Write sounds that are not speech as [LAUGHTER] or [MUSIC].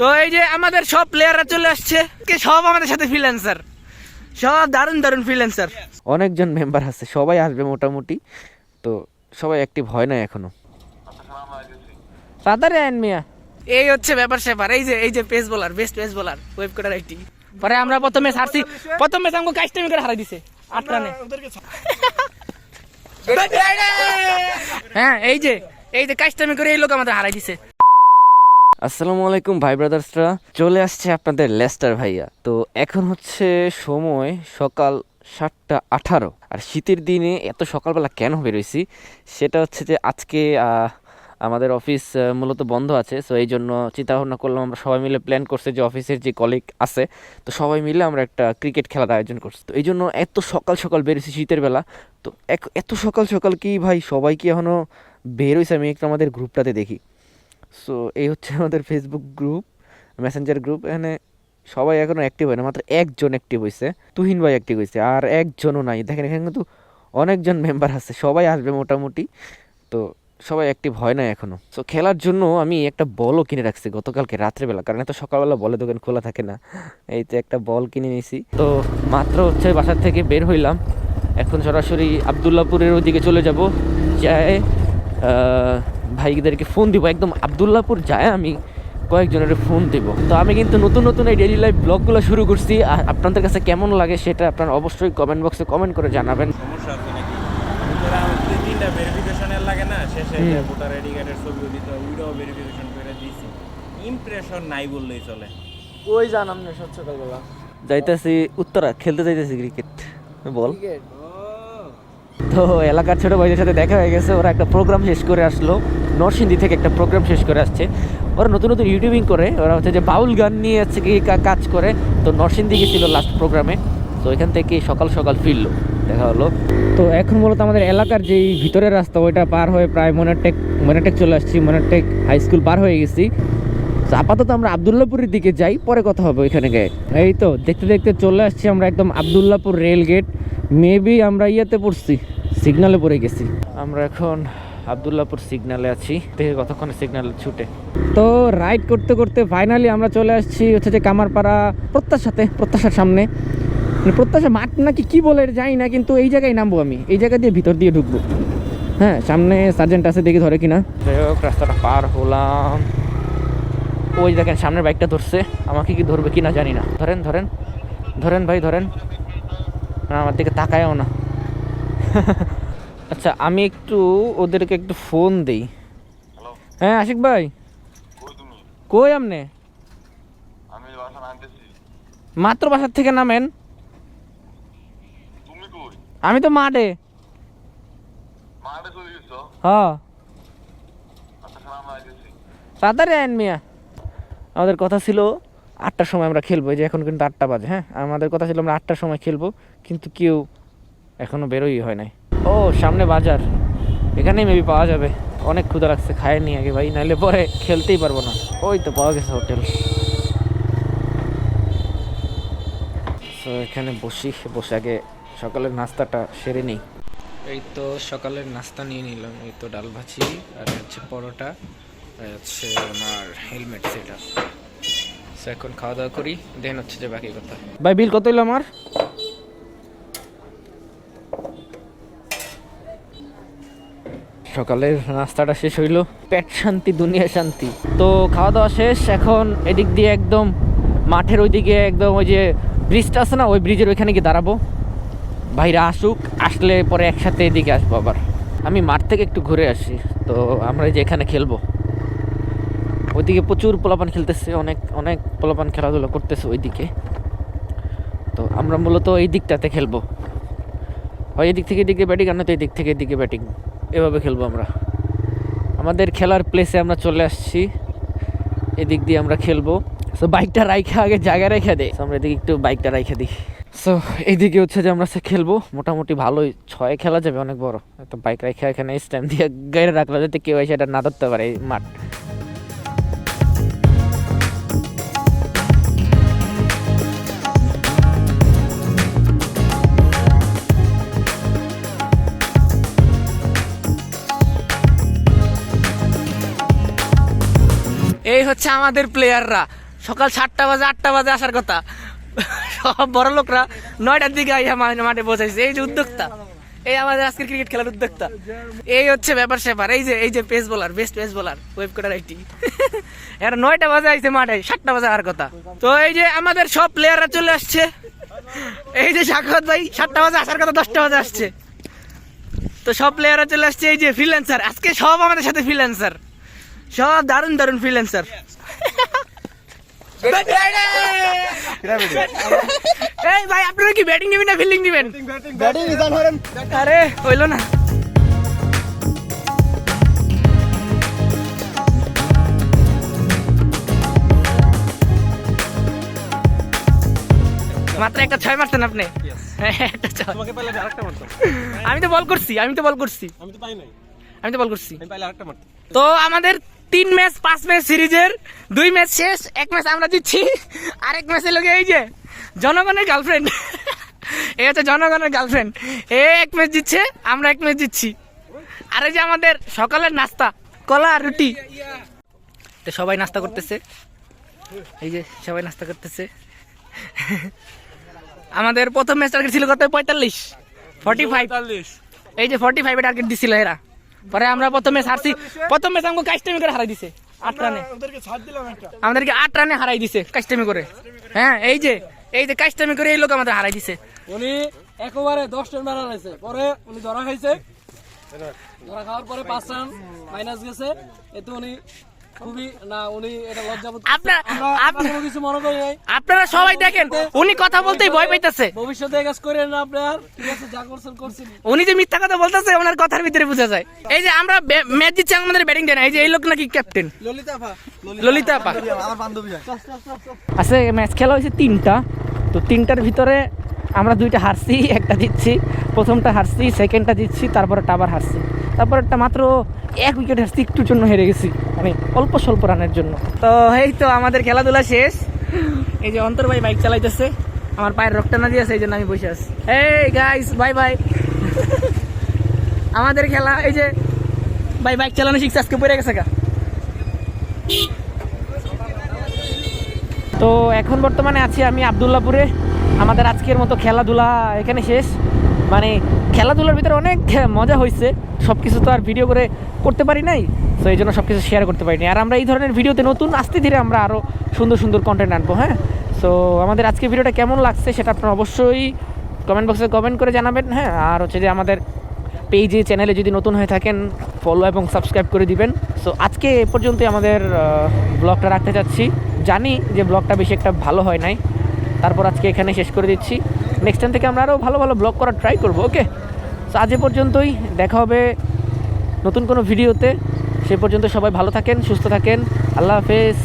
তো এই যে আমাদের সব প্লেয়াররা চলে আসছে। কে সব আমাদের সাথে ফ্রিল্যান্সার সব দারুণ দারুণ ফ্রিল্যান্সার অনেকজন মেম্বার আছে সবাই আসবে মোটামুটি। তো সবাই অ্যাক্টিভ হয় না এখনও। তাড়াতাড়ি আইন মিয়া। এই হচ্ছে ব্যাপার স্যাপার। এই যে এই যে pace bowler best pace bowler web coder IT পরে আমরা প্রথমে সারছি প্রথমে আমাকে কাস্টমি করে হারাই দিছে। আট রানে। হ্যাঁ এই যে এই যে কাস্টমি করে এই লোক আমাদের হারাই দিছে। আসসালামু আলাইকুম, ভাই ব্রাদার্সরা। চলে আসছে আপনাদের লেস্টার ভাইয়া। তো এখন হচ্ছে সময় সকাল সাতটা আঠারো। আর শীতের দিনে এত সকালবেলা কেন বেরোইছি? সেটা হচ্ছে যে আজকে আমাদের অফিস মূলত বন্ধ আছে। সো এই জন্য চিন্তা ভাবনা করলাম আমরা সবাই মিলে প্ল্যান করছে যে অফিসের যে কলিগ আছে, তো সবাই মিলে আমরা একটা ক্রিকেট খেলার আয়োজন করছি। তো এই জন্য এত সকাল সকাল বেরোছি শীতের বেলা। তো এত সকাল সকাল কি ভাই সবাই কি এখনও বেরোইছে? আমি একটু আমাদের গ্রুপটাতে দেখি। সো এই হচ্ছে আমাদের ফেসবুক গ্রুপ মেসেঞ্জার গ্রুপ এখানে সবাই এখনও অ্যাক্টিভ হয় না, মাত্র একজন অ্যাক্টিভ হয়েছে তুহিন ভাই অ্যাক্টিভ হয়েছে আর একজনও নাই। দেখেন, এখানে কিন্তু অনেকজন মেম্বার আছে, সবাই আসবে মোটামুটি। তো সবাই অ্যাক্টিভ হয় না এখনও সো খেলার জন্য আমি একটা বলও কিনে রাখছি গতকালকে রাত্রেবেলা, কারণ এত সকালবেলা বলে দোকান খোলা থাকে না। এই তো একটা বল কিনে নিয়েছি। তো মাত্র হচ্ছে বাসার থেকে বের হইলাম। এখন সরাসরি আবদুল্লাপুরের ওদিকে চলে যাব। যায় ভাইদেরকে ফোন দিব। একদম আবদুল্লাপুর যায় আমি কয়েকজনের ফোন দেব। তো আমি কিন্তু নতুন নতুন এই ডেইলি লাইফ ব্লগগুলো শুরু করছি। আর আপনাদের কাছে কেমন লাগে সেটা আপনারা অবশ্যই কমেন্ট বক্সে কমেন্ট করে জানাবেন। সমস্যা আছে নাকি? তিনটা ভেরিফিকেশনের লাগে না? শেষে যে ভোটার আইডি কার্ডের ছবিও দিতে হয় ভেরিফিকেশন করে দিয়েছি ইমপ্রেশন নাই বললেই চলে। ওই জান আপনি সব সকালবেলা যাইতেছি উত্তরা খেলতে যাইতেছি ক্রিকেট বল। তো এলাকার ছোট ভাইদের সাথে দেখা হয়ে গেছে। ওরা একটা প্রোগ্রাম শেষ করে আসলো। নরসিংদী থেকে একটা প্রোগ্রাম শেষ করে আসছে। ওরা নতুন নতুন ইউটিউবিং করে। ওরা হচ্ছে যে বাউল গান নিয়ে হচ্ছে কি কাজ করে। তো নরসিংদী গেছিল লাস্ট প্রোগ্রামে তো এখান থেকে সকাল সকাল ফিরলো। দেখা হলো। তো এখন মূলত আমাদের এলাকার যেই ভিতরের রাস্তা, ওইটা পার হয়ে প্রায় মনেরটেক মনেরটেক চলে আসছি। মনেরটেক হাই স্কুল পার হয়ে গেছি। তো আপাতত আমরা আবদুল্লাপুরের দিকে যাই। পরে কথা হবে ওইখানে গিয়ে। এই তো, দেখতে দেখতে চলে আসছি আমরা একদম আবদুল্লাপুর রেল গেট মেবি আমরা ইয়েতে পড়ছি সিগনালে পড়ে গেছি। আমরা এখন আবদুল্লাপুর সিগনালে আছি। দেখে কতক্ষণে সিগন্যাল ছুটে। তো রাইড করতে করতে ফাইনালি আমরা চলে আসছি হচ্ছে যে কামারপাড়া প্রত্যাশাতে প্রত্যাশার সামনে। মানে প্রত্যাশা মাঠ নাকি কি বলে জানি না কিন্তু এই জায়গায় নামবো আমি। এই জায়গা দিয়ে ভিতর দিয়ে ঢুকবো। হ্যাঁ সামনে সার্জেন্ট আছে দেখি ধরে কিনা। যাই হোক রাস্তাটা পার হলাম। ওই দেখেন সামনের বাইকটা ধরছে। আমাকে কি ধরবে কি না জানি না। ধরেন ধরেন। ধরেন ভাই ধরেন। আমার দিকে তাকায়ও না। আচ্ছা আমি একটু ওদেরকে একটু ফোন দিই। হ্যাঁ আশিক ভাই। কই আনতেছি। মাত্র বাসার থেকে নামেন। আমি তো মাঠে। হ্যাঁ তাড়াতাড়ি আইন মিয়া। আমাদের কথা ছিল আটটার সময় আমরা খেলব যে এখন কিন্তু আটটা বাজে হ্যাঁ? আমাদের কথা ছিল আমরা আটটার সময় খেলব, কিন্তু কেউ এখনও বেরোই হয় নাই। ও, সামনে বাজার। এখানেই মেবি পাওয়া যাবে। অনেক ক্ষুদা লাগছে, খায় নি আগে ভাই নাহলে পরে খেলতেই পারব না। ওই তো পাওয়া গেছে হোটেল। তো এখানে বসি, বসে আগে সকালের নাস্তাটা সেরে নেই। এই তো সকালের নাস্তা নিয়ে নিলাম, এই তো ডাল ভাজি, আর হচ্ছে পরোটা, আর হচ্ছে আমার হেলমেট সেটা সো এখন খাওয়া দাওয়া করি, দেন হচ্ছে যে বাকি কথা। ভাই, বিল কত হইল আমার? সকালের নাস্তাটা শেষ হইল। পেট শান্তি, দুনিয়া শান্তি। তো খাওয়া দাওয়া শেষ, এখন এদিক দিয়ে একদম মাঠের ওইদিকে একদম ওই যে ব্রিজটা আছে না, ওই ব্রিজের ওইখানে গিয়ে দাঁড়াবো। ভাইরা আসুক, আসলে পরে একসাথে এদিকে আসব আবার। আমি মাঠ থেকে একটু ঘুরে আসি, তো আমরা যে এখানে খেলব। ওইদিকে প্রচুর পোলাপান খেলতেছে অনেক অনেক পোলাপান খেলাধুলা করতেছে ওইদিকে। তো আমরা মূলত এই দিকটাতে খেলব। হয় এদিক থেকে এদিকে ব্যাটিং আর না তো এদিক থেকে এদিকে ব্যাটিং। এভাবে খেলব আমরা। আমাদের খেলার প্লেসে আমরা চলে আসছি। এদিক দিয়ে আমরা খেলব। সো বাইকটা রাইখা আগে জায়গায় রেখে দে। So, আমরা এদিকে একটু বাইকটা রাইখা দিই। সো এইদিকে হচ্ছে যে আমরা সে খেলব। মোটামুটি ভালোই। ছয় খেলা যাবে অনেক বড়। তো বাইক রাইখা এখানে স্ট্যান্ড দিয়ে গাড়ি রাখল যাতে কেউ এসে এটা না ধরতে পারে এই মাঠ। এই হচ্ছে আমাদের প্লেয়াররা সকাল সাতটা বাজে, আটটা বাজে আসার কথা। সব বড় লোকরা নয়টার দিকে আইয়া মাঠে বসাইছে। এই যে উদ্যোক্তা। এই আমাদের আজকের ক্রিকেট খেলার উদ্যোক্তা। এই হচ্ছে ব্যাপার স্যাপার। এই যে এই যে pace bowler best pace bowler web coder IT এরা নয়টা বাজে আইছে মাঠে, সাতটা বাজে আর কথা। তো এই যে আমাদের সব প্লেয়াররা চলে আসছে। এই যে সাক্ষাৎ ভাই, সাতটা বাজে আসার কথা, দশটা বাজে আসছে। তো সব প্লেয়াররা চলে আসছে। এই যে ফ্রিল্যান্সার আজকে সব আমাদের সাথে ফ্রিল্যান্সার সব দারুণ দারুণ ফ্রিল্যান্সার এই ভাই আপনারা কি ব্যাটিং নেবেন না ফিল্ডিং নেবেন? আরে হইল না। মাত্র একটা ছয় মারছেন আপনি? হ্যাঁ, একটা ছয়। তোমাকে পাইলে আমি আরেকটা মারতাম। আমি তো বল করছি আমি তো বল করছি। আমি তো পাই নাই। আমি তো বল করছি। আমি পাইলে আরেকটা মারতাম। তো আমাদের তিন ম্যাচ পাঁচ ম্যাচ সিরিজের দুই ম্যাচ শেষ এক ম্যাচ আমরা দিচ্ছি আর এক ম্যাচের লোকে এই যে জনগণের গার্লফ্রেন্ড [LAUGHS] এই হচ্ছে জনগণের গার্লফ্রেন্ড এ এক ম্যাচ দিচ্ছে আমরা এক ম্যাচ দিচ্ছি আর এই যে আমাদের সকালের নাস্তা কলা রুটি। তো সবাই নাস্তা করতেছে। এই যে সবাই নাস্তা করতেছে। [LAUGHS] আমাদের প্রথম ম্যাচ টার্গেট ছিল কত? পঁয়তাল্লিশ। ফর্টি ফাইভ এই যে ফর্টি ফাইভে টার্গেট দিছিল এরা। পরে আমরা প্রথমে সারছি প্রথমে আমাকে কাস্টমি করে হারাই দিছে আট রানে। আমাদেরকে আট রানে হারাই দিছে কাস্টমি করে। হ্যাঁ এই যে এই যে কাস্টমি করে এই লোক আমাদের হারাই দিছে। উনি একবারে দশ রান মারা রয়েছে। পরে উনি ধরা খাইছে। ধরা খাওয়ার পরে পাঁচ রান মাইনাস গেছে। এতে উনি খুবই না উনি এটা লজ্জা বোধ করছে। আপনার আমরা আমরা আপ- কোনো কিছু মনে করি নাই। আপনারা সবাই দেখেন উনি কথা বলতেই ভয় পাইতেছে। ভবিষ্যতে কাজ করেন না আপনার ঠিক আছে যা করছেন করছেন। উনি যে মিথ্যা কথা বলতেছে ওনার কথার ভিতরে বোঝা যায়। এই যে আমরা ম্যাচ দিচ্ছি আমাদের ব্যাটিং দেয় এই যে এই লোক নাকি ক্যাপ্টেন ললিতা আপা আচ্ছা ম্যাচ খেলা হয়েছে তিনটা। তো তিনটার ভিতরে আমরা দুইটা হারছি একটা দিচ্ছি প্রথমটা হারছি সেকেন্ডটা দিচ্ছি তারপরে আবার হারছি। তারপর একটা মাত্র এক উইকেট হারছি একটুর জন্য হেরে গেছি মানে অল্প স্বল্প রানের জন্য। তো এই তো আমাদের খেলাধুলা শেষ। এই যে অন্তর ভাই বাইক চালাইতেছে আমার পায়ের রক্ত না দিয়েছে এই জন্য আমি বসে আছি। এই গাইস বাই বাই আমাদের খেলা এই যে ভাই বাইক চালানো শিখছে আজকে পড়ে গেছে গা। তো এখন বর্তমানে আছি আমি আবদুল্লাপুরে। আমাদের আজকের মতো খেলাধুলা এখানে শেষ। মানে খেলাধুলার ভিতরে অনেক মজা হয়েছে সব কিছু তো আর ভিডিও করে করতে পারি নাই, তো এই জন্য সব কিছু শেয়ার করতে পারিনি। আর আমরা এই ধরনের ভিডিওতে নতুন, আস্তে ধীরে আমরা আরও সুন্দর সুন্দর কন্টেন্ট আনব হ্যাঁ? তো আমাদের আজকে ভিডিওটা কেমন লাগছে সেটা আপনারা অবশ্যই কমেন্ট বক্সে কমেন্ট করে জানাবেন হ্যাঁ? আর হচ্ছে যে আমাদের পেজে চ্যানেলে যদি নতুন হয়ে থাকেন ফলো এবং সাবস্ক্রাইব করে দিবেন। সো আজকে এ পর্যন্তই আমাদের ব্লগটা রাখতে চাচ্ছি জানি যে ব্লগটা বেশি একটা ভালো হয় নাই। তারপর আজকে এখানে শেষ করে দিচ্ছি। নেক্সট টাইম থেকে আমরা আরও ভালো ভালো ব্লগ করার ট্রাই করব ওকে তো আজ পর্যন্তই, দেখা হবে নতুন কোনো ভিডিওতে সে পর্যন্ত সবাই ভালো থাকেন, সুস্থ থাকেন। আল্লাহ হাফেজ।